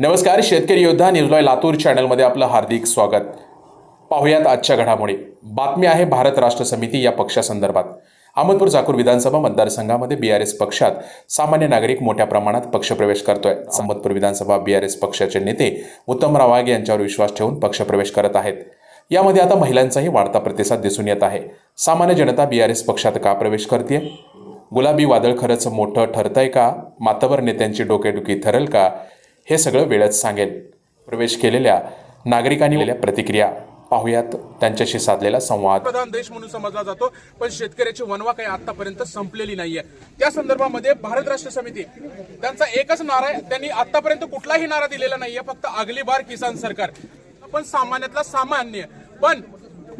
नमस्कार शेतकरी योद्धा न्यूजलॉय लातूर चॅनलमध्ये आपलं हार्दिक स्वागत. पाहुयात आजच्या घडामोडी. बातमी आहे भारत राष्ट्र समिती या पक्षासंदर्भात. अहमदपूर चाकूर विधानसभा मतदारसंघामध्ये बी आर एस पक्षात सामान्य नागरिक मोठ्या प्रमाणात पक्षप्रवेश करतोय. अहमदपूर विधानसभा बी आर एस पक्षाचे नेते उत्तमराव वाघ यांच्यावर विश्वास ठेवून पक्षप्रवेश करत आहेत. यामध्ये आता महिलांचाही वाढता प्रतिसाद दिसून येत आहे. सामान्य जनता बी आर एस पक्षात का प्रवेश करते गुलाबी वादळ खरंच मोठं ठरतंय का? मातवर नेत्यांची डोकेडुकी ठरेल का? हे सगळं वेळच सांगेल प्रवेश केलेल्या नागरिकांनी दिलेल्या प्रतिक्रिया पाहुयात. त्यांच्याशी साधलेला संवाद. प्रधान देश म्हणून समजला जातो पण शेतकऱ्याची वनवा काही आतापर्यंत संपलेली नाहीये. त्या संदर्भामध्ये भारत राष्ट्र समिती त्यांचा एकच नारा आहे त्यांनी आतापर्यंत कुठलाही नारा दिलेला नाहीये फक्त अगली बार किसान सरकार. पण सामान्यातला सामान्य पण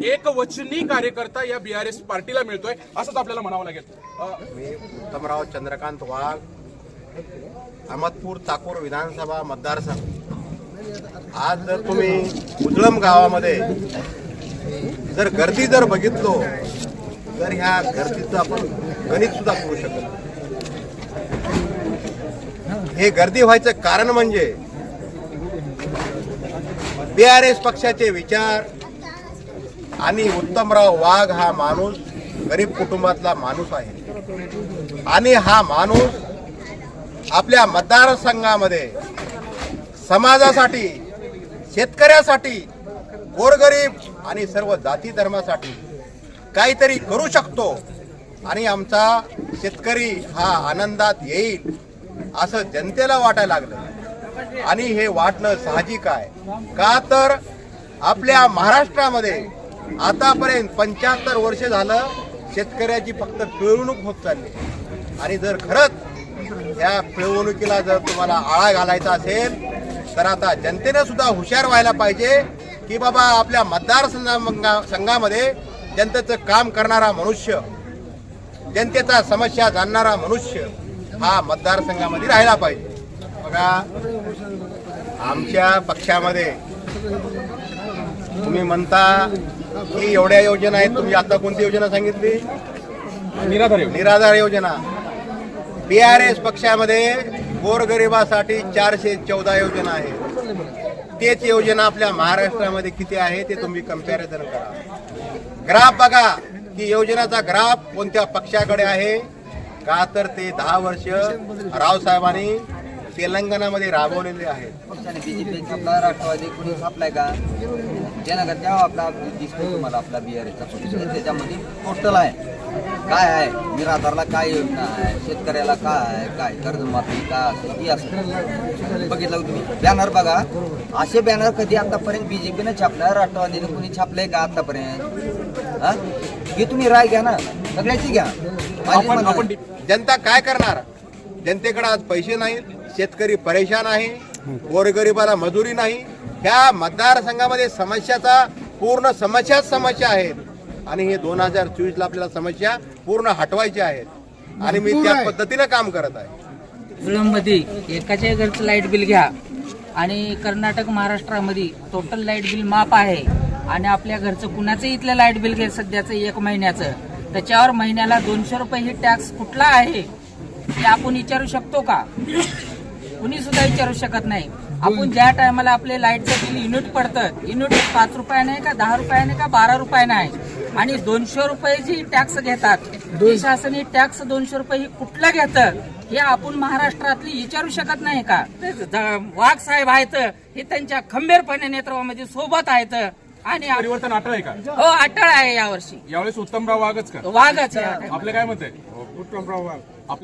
एक वचनी कार्यकर्ता या बीआरएस पार्टीला मिळतोय असंच आपल्याला म्हणावं लागेल. उत्तमराव चंद्रकांत वाघ अहमदपूर ताकूर विधानसभा मतदारसंघ. आज जर तुम्ही उजळम गावामध्ये जर गर्दी जर बघितलो तर ह्या गर्दीचं आपण गणित सुद्धा करू शकत हे गर्दी व्हायचं कारण म्हणजे बी आर एस पक्षाचे विचार आणि उत्तमराव वाघ हा माणूस गरीब कुटुंबातला माणूस आहे. आणि हा माणूस आपल्या मतदारसंघामध्ये समाजासाठी शेतकऱ्यासाठी गोरगरीब आणि सर्व जाती धर्मासाठी काहीतरी करू शकतो आणि आमचा शेतकरी हा आनंदात येईल असं जनतेला वाटायला लागलं आणि हे वाटणं साहजिक आहे. का तर आपल्या महाराष्ट्रामध्ये आतापर्यंत पंच्याहत्तर वर्ष झालं शेतकऱ्याची फक्त पिळवणूक होत चालली आणि जर खरंच या पिळवणुकीला जर तुम्हाला आळा घालायचा असेल तर आता जनतेने सुद्धा हुशार व्हायला पाहिजे की बाबा आपल्या मतदारसंघा संघामध्ये जनतेचं काम करणारा मनुष्य जनतेचा समस्या जाणणारा मनुष्य हा मतदारसंघामध्ये राहिला पाहिजे. बघा आमच्या पक्षामध्ये तुम्ही म्हणता की एवढ्या योजना आहेत तुम्ही आता कोणती योजना सांगितली? निराधार. निराधार योजना. बी आर एस पक्षामध्ये गोरगरिबासाठी चारशे चौदा योजना आहे तेच योजना आपल्या महाराष्ट्रामध्ये किती आहे ते तुम्ही कंपॅरिझन करा. ग्राफ बघा की योजनाचा ग्राफ कोणत्या पक्षाकडे आहे? का तर ते दहा वर्ष रावसाहेबांनी तेलंगणामध्ये राबवलेले आहेत. ज्यानं तेव्हा आपला दिसतो तुम्हाला आपला बिहारचा पक्ष त्याच्यामध्ये टोटल आहे. काय आहे? निराधारला काय योजना आहे? शेतकऱ्याला काय आहे? काय? कर्जमाफी काय असेल ती असेल बघितलं का तुम्ही? बॅनर बघा. असे बॅनर कधी आतापर्यंत बीजेपीनं छापलं राष्ट्रवादीने कोणी छापलंय का आतापर्यंत? हा? हे तुम्ही राय घ्या ना. सगळ्याची घ्या. जनता काय करणार? जनतेकडे आज पैसे नाहीत. शेतकरी परेशान आहे. गोरगरिबाला मजुरी नाही. ह्या मतदारसंघामध्ये समस्याचा पूर्ण समस्याच समस्या आहेत. आणि हे दोन हजार चोवीसला आपल्याला समस्या पूर्ण हटवायच्या आहेत. आणि मी त्या पद्धतीनं काम करत आहे. जुळममध्ये एकाच्या घरचं लाइट बिल घ्या. आणि कर्नाटक महाराष्ट्रामध्ये टोटल लाइट बिल माफ आहे. आणि आपल्या घरचं कुणाचं इथलं लाइट बिल घ्या सध्याचं एक महिन्याचं. त्याच्यावर महिन्याला दोनशे रुपये ही टॅक्स कुठला आहे ते आपण विचारू शकतो का? कुणी सुद्धा विचारू शकत नाही. आपण ज्या टायमाला आपले लाईटचं बिल युनिट पडतं युनिट पाच रुपयाने का दहा रुपयाने का बारा रुपयाने आहे आणि दोनशे रुपये जी टॅक्स घेतात शासन ही टॅक्स दोनशे रुपये ही कुठलं घेतं हे आपण महाराष्ट्रातली विचारू शकत नाही का? वाघ साहेब आहेत हे त्यांच्या खंबीरपणे नेतृत्वामध्ये सोबत आहेत. आणि परिवर्तन अटळ आहे का? हो अटळ आहे यावर्षी. यावेळेस उत्तमराव वाघच का? वाघच आहे. आपलं काय मत आहे? उत्तमराव वाघ.